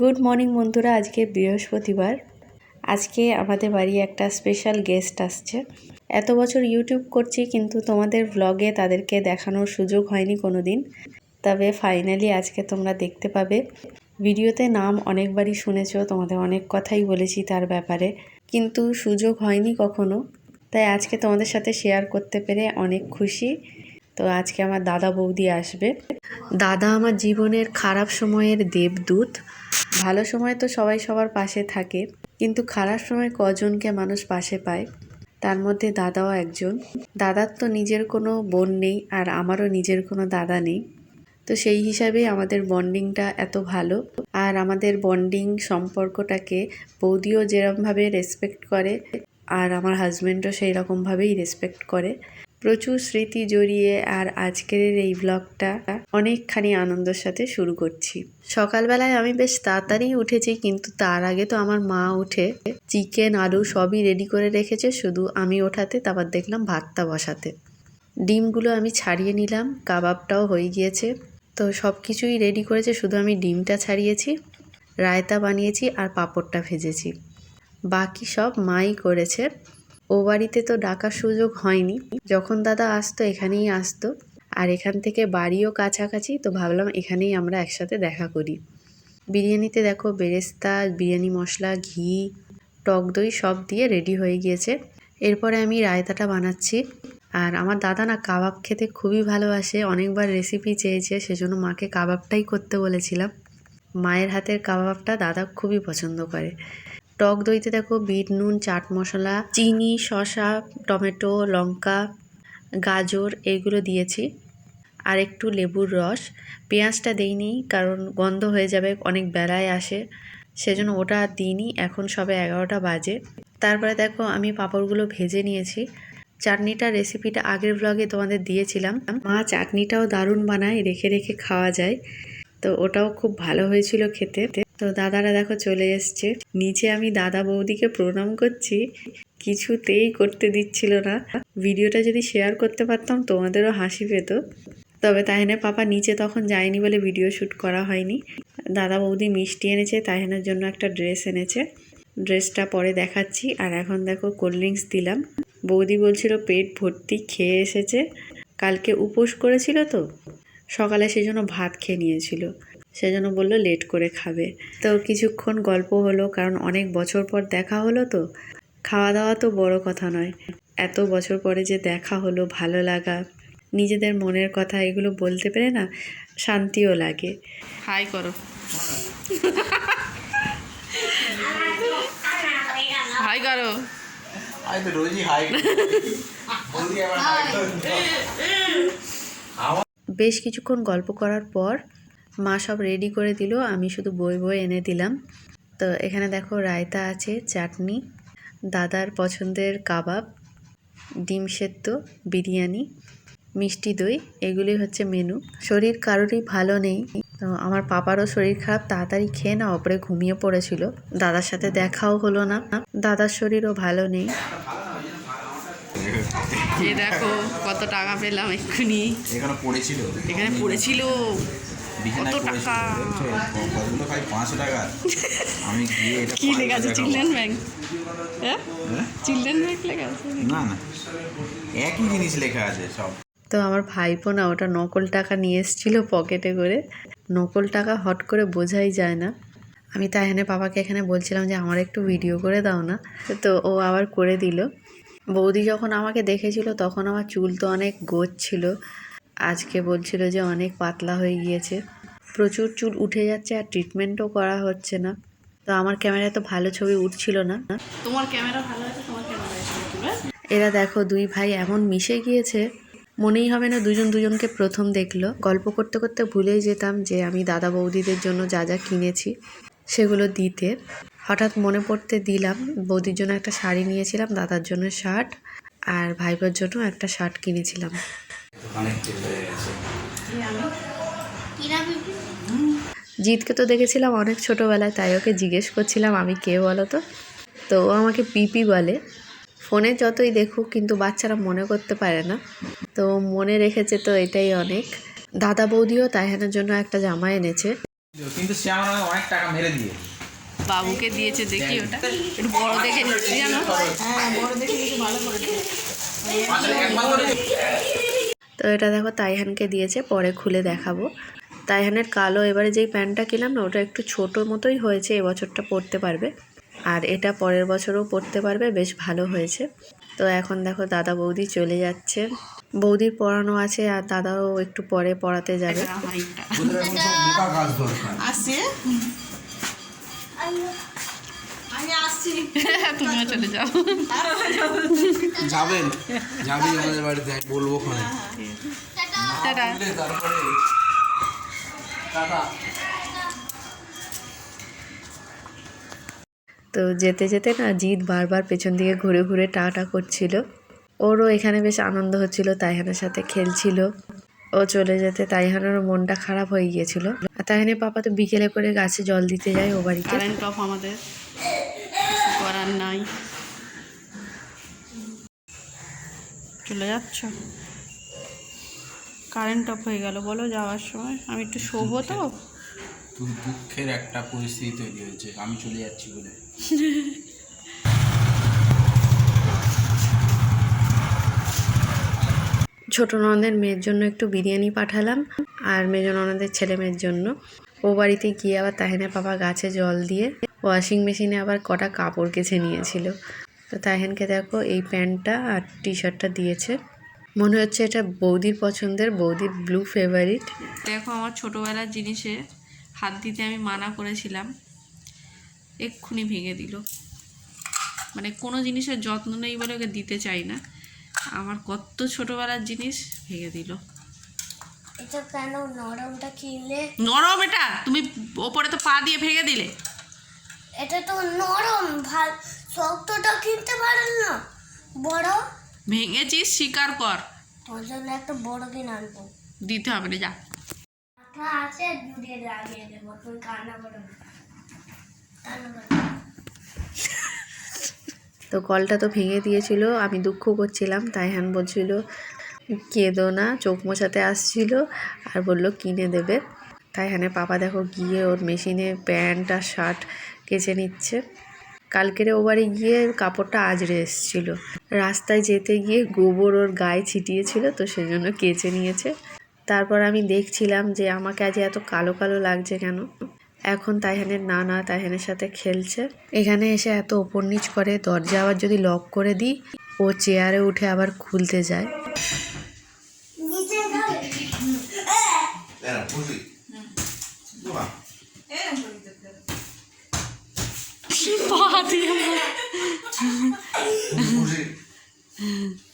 Good morning বন্ধুরা, আজকে বৃহস্পতিবার। আজকে আমাদের বাড়ি একটা স্পেশাল গেস্ট আসছে। এত বছর ইউটিউব করছি, কিন্তু তোমাদের ব্লগে তাদেরকে দেখানোর সুযোগ হয়নি কোনো দিন তবে ফাইনালি আজকে তোমরা দেখতে পাবে। ভিডিওতে নাম অনেকবারই শুনেছো, তোমাদের অনেক কথাই বলেছি তার ব্যাপারে। কিন্তু সুযোগ হয়নি কখনো। তাই আজকে তোমাদের সাথে শেয়ার করতে পেরে অনেক খুশি। তো আজকে আমার দাদা বৌদি আসবে। দাদা আমার জীবনের খারাপ সময়ের দেবদূত। ভালো সময় তো সবাই সবার পাশে থাকে, কিন্তু খারাপ সময় কজনকে মানুষ পাশে পায়? তার মধ্যে দাদাও একজন। দাদার তো নিজের কোনো বোন নেই, আর আমারও নিজের কোনো দাদা নেই। তো সেই হিসাবে আমাদের বন্ডিংটা এত ভালো। আর আমাদের বন্ডিং সম্পর্কটাকে বৌদিও যেরমভাবে রেসপেক্ট করে, আর আমার হাজব্যান্ডও সেই রকমভাবেই রেসপেক্ট করে। প্রচুর স্মৃতি জড়িয়ে আর আজকের এই ব্লগটা অনেকখানি আনন্দের সাথে শুরু করছি। সকালবেলায় আমি বেশ তাড়াতাড়ি উঠেছি, কিন্তু তার আগে তো আমার মা উঠে চিকেন আলু সবই রেডি করে রেখেছে, শুধু আমি ওঠাতে, তারপর দেখলাম ভাতটা বসাতে। ডিমগুলো আমি ছাড়িয়ে নিলাম, কাবাবটাও হয়ে গিয়েছে। তো সব কিছুই রেডি করেছে, শুধু আমি ডিমটা ছাড়িয়েছি, রায়তা বানিয়েছি আর পাঁপড়টা ভেজেছি। বাকি সব মাই করেছে। ও বাড়িতে তো ডাকার সুযোগ হয়নি। যখন দাদা আসতো, এখানেই আসতো। আর এখান থেকে বাড়িও কাছাকাছি, তো ভাবলাম এখানেই আমরা একসাথে দেখা করি। বিরিয়ানিতে দেখো বেরেস্তা, বিরিয়ানি মশলা, ঘি, টক দই সব দিয়ে রেডি হয়ে গিয়েছে। এরপরে আমি রায়তাটা বানাচ্ছি। আর আমার দাদা না কাবাব খেতে খুবই ভালোবাসে, অনেকবার রেসিপি চেয়েছে, সেজন্য মাকে কাবাবটাই করতে বলেছিলাম। মায়ের হাতের কাবাবটা দাদা খুবই পছন্দ করে। টক দইতে দেখো বিট, নুন, চাট মশলা, চিনি, শসা, টমেটো, লঙ্কা, গাজর এগুলো দিয়েছি। আর একটু লেবুর রস। পেঁয়াজটা দিইনি কারণ গন্ধ হয়ে যাবে, অনেক বেলায় আসে। সেজন্য ওটা দিইনি, এখন সবে এগারোটা বাজে। তারপরে দেখো আমি পাঁপড়গুলো ভেজে নিয়েছি। চাটনিটা রেসিপিটা আগের ব্লগে তোমাদের দিয়েছিলাম। মা চাটনিটাও দারুণ বানায়, রেখে রেখে খাওয়া যায়। তো ওটাও খুব ভালো হয়েছিল খেতে। তো দাদারা দেখো চলে এসছে। নিচে আমি দাদা বৌদিকে প্রণাম করছি। কিছুতেই করতে দিচ্ছিল না। ভিডিওটা যদি শেয়ার করতে পারতাম তোমাদেরও হাসি পেত। তবে তাহেনের পাপা নিচে তখন যায়নি বলে ভিডিও শ্যুট করা হয়নি। দাদা বৌদি মিষ্টি এনেছে তাহেনের জন্য একটা ড্রেস এনেছে। ড্রেসটা পরে দেখাচ্ছি। আর এখন দেখো কোল্ড ড্রিঙ্কস দিলাম। বৌদি বলছিল পেট ভর্তি খেয়ে এসেছে। কালকে উপোস করেছিল তো? সকালে সেজন্য ভাত খেয়ে নিয়েছিল। সেজন্য বলল লেট করে খাবে। তো কিছুক্ষণ গল্প হলো কারণ অনেক বছর পর দেখা হলো তো। খাওয়া দাওয়া তো বড় কথা নয়। এত বছর পরে যে দেখা হলো ভালো লাগা নিজেদের মনের কথা এগুলো বলতে পেরে না শান্তিও লাগে। হাই করো। হাই করো। বেশ কিছুক্ষণ গল্প করার পর মা সব রেডি করে দিল আমি শুধু বই বই এনে দিলাম। তো এখানে দেখো রায়তা আছে চাটনি দাদার পছন্দের কাবাব ডিম সেদ্ধ বিরিয়ানি মিষ্টি দই এগুলি হচ্ছে মেনু শরীর কারোরই ভালো নেই। তো আমার পাপারও শরীর খারাপ তাড়াতাড়ি খেয়ে না ওপরে ঘুমিয়ে পড়েছিল। দাদার সাথে দেখাও হলো না। দাদার শরীরও ভালো নেই। এই দেখো কত টাকা পেলাম এক্ষুনি। এখানে পড়েছিল। এখানে পড়েছিল। বিছানায় কত পড়েছিল টাকা? দেখছ? ক- কতগুলো খাই পাঁচশো টাকা। আমি গিয়ে কি লেখা আছে? Children bank. হ্যাঁ? হ্যাঁ? চিলড্রেন ব্যাংক লেখা আছে না না। একই জিনিস লেখা আছে সব। তো আমার ভাইপো না ওটা নকল টাকা নিয়ে এসেছিল পকেটে করে। নকল টাকা হট করে বোঝাই যায় না। আমি তাই এখানে বাবাকে এখানে বলছিলাম যে আমার একটু ভিডিও করে দাও না। তো ও আবার করে দিল। বৌদি যখন আমাকে দেখেছিল তখন আমার চুল তো অনেক গোছ ছিল। আজকে বলছিল যে অনেক পাতলা হয়ে গিয়েছে। প্রচুর চুল উঠে যাচ্ছে আর ট্রিটমেন্টও করা হচ্ছে না। তো আমার ক্যামেরায় তো ভালো ছবি উঠছিল না। তোমার ক্যামেরা ভালো আছে তোমার ক্যামেরা এরা দেখো দুই ভাই এমন মিশে গিয়েছে। মনেই হবে না দুজন দুজনকে প্রথম দেখল। গল্প করতে করতে ভুলেই যেতাম যে আমি দাদা বৌদিদের জন্য যা যা কিনেছি সেগুলো দিতে। হঠাৎ মনে পড়তে দিলাম বৌদির জন্য একটা শাড়ি নিয়েছিলাম দাদার জন্য শার্ট আর ভাইবোর জন্য একটা শার্ট কিনেছিলাম। জিতকে তো দেখেছিলাম অনেক ছোটোবেলায় তাই ওকে জিজ্ঞেস করছিলাম আমি কে বলো তো? তো ও আমাকে পিপি বলে। ফোনে যতই দেখুক কিন্তু বাচ্চারা মনে করতে পারে না। তো মনে রেখেছে তো এটাই অনেক। দাদা বৌদিও তাইহানের জন্য একটা জামা এনেছে। কিন্তু সে আমার অনেক টাকা মেরে দিয়ে বাবুকে দিয়েছে দেখি ওটা। একটু বড় দেখে নিচ্ছি জানো? হ্যাঁ বড় দেখে নিচ্ছি ভালো করে দিয়েছে। তো এটা দেখো তাইহানকে দিয়েছে পরে খুলে দেখাবো। তাইহানের কালো এবারে যেই প্যান্টটা কিনলাম না ওটা একটু ছোট মতোই হয়েছে এবছরটা পরতে পারবে। আর এটা পরের বছরও পরতে পারবে বেশ ভালো হয়েছে। তো এখন দেখো দাদা বৌদি চলে যাচ্ছে। বৌদির পড়ানো আছে আর দাদাও একটু পরে পড়াতে যাবে। আমি আসছি। তুমিও চলে যাও। যাবেন। যাবি আমাদের বাড়িতে আমি বলব ওখানে। টাটা। তারপরে টাটা। তো যেতে যেতে না জিৎ বারবার পেছন দিকে ঘুরে ঘুরে টাটা করছিল। ওরও এখানে বেশ আনন্দ হচ্ছিল তাইহানের সাথে খেলছিল। ও চলে যেতে তাইহানেরও মনটা খারাপ হয়ে গিয়েছিল। আর তাইহানের পাপা তো বিকেলে করে গাছে জল দিতে যায় ও বাড়িতে। কারেন্ট অফ আমাদের। করার নাই। চলে যাচ্ছ? কারেন্ট অফ হয়ে গেল বলো যাওয়ার সময়। আমি একটু শোবো তো। তুই দুঃখের একটা পরিস্থিতি তৈরি হয়েছে। আমি চলে যাচ্ছি বলে। ছোট ননদের মেয়ের জন্য একটু বিরিয়ানি পাঠালাম আর মেজ ননদের ছেলে মেয়ের জন্য। ও বাড়িতে গিয়ে আবার তাহিনের পাপা গাছে জল দিয়ে ওয়াশিং মেশিনে আবার কটা কাপড় কেচে নিয়েছিল। তো তাহিনকে দেখো এই প্যান্টটা আর টি শার্টটা দিয়েছে। মনে হচ্ছে এটা বৌদির পছন্দের বৌদির ব্লু ফেভারিট দেখো আমার ছোটোবেলার জিনিসে হাত দিতে আমি মানা করেছিলাম। এক্ষুনি ভেঙে দিল। মানে কোনো জিনিসের যত্ন নেই বলে ওকে দিতে চাই না। আমার কত ছোটোবেলার জিনিস ভেঙে দিল। এটা কেন নরমটা কিনলে? নরম এটা? তুমি ওপরে তো পা দিয়ে ভেঙে দিলে। এটা তো নরম ভালো শক্তটা কিনতে পারেন না। বড়? ভেঙেছিস স্বীকার কর। তোর জন্য একটা বড় কিনে আনব। দিতে হবে না যা। আঠা আছে দিয়ে লাগিয়ে দেবো তুমি কান্না করো কান্না করো তো কলটা তো ভেঙে দিয়েছিল আমি দুঃখ করছিলাম তাইহান বলছিল কেঁদো না, চোখ মোছাতে আসছিল আর বলল, কিনে দেবে। তাই তাইহানের পাপা দেখো গিয়ে ওর মেশিনে প্যান্ট আর শার্ট কেচে নিচ্ছে। কালকেরে ও বাড়ি গিয়ে কাপড়টা আজরে এসেছিল। রাস্তায় যেতে গিয়ে গোবর ওর গায়ে ছিটিয়েছিল, তো সেই জন্য কেচে নিয়েছে। তারপর আমি দেখছিলাম যে আমাকে আজ এত কালো কালো লাগছে কেন। এখন তাইহানের নানা তাইহানের সাথে খেলছে। এখানে এসে এত ওপর নিচ করে দরজা আবার যদি লক করে দিই, ও চেয়ারে উঠে আবার খুলতে যায়। 挺八的吗？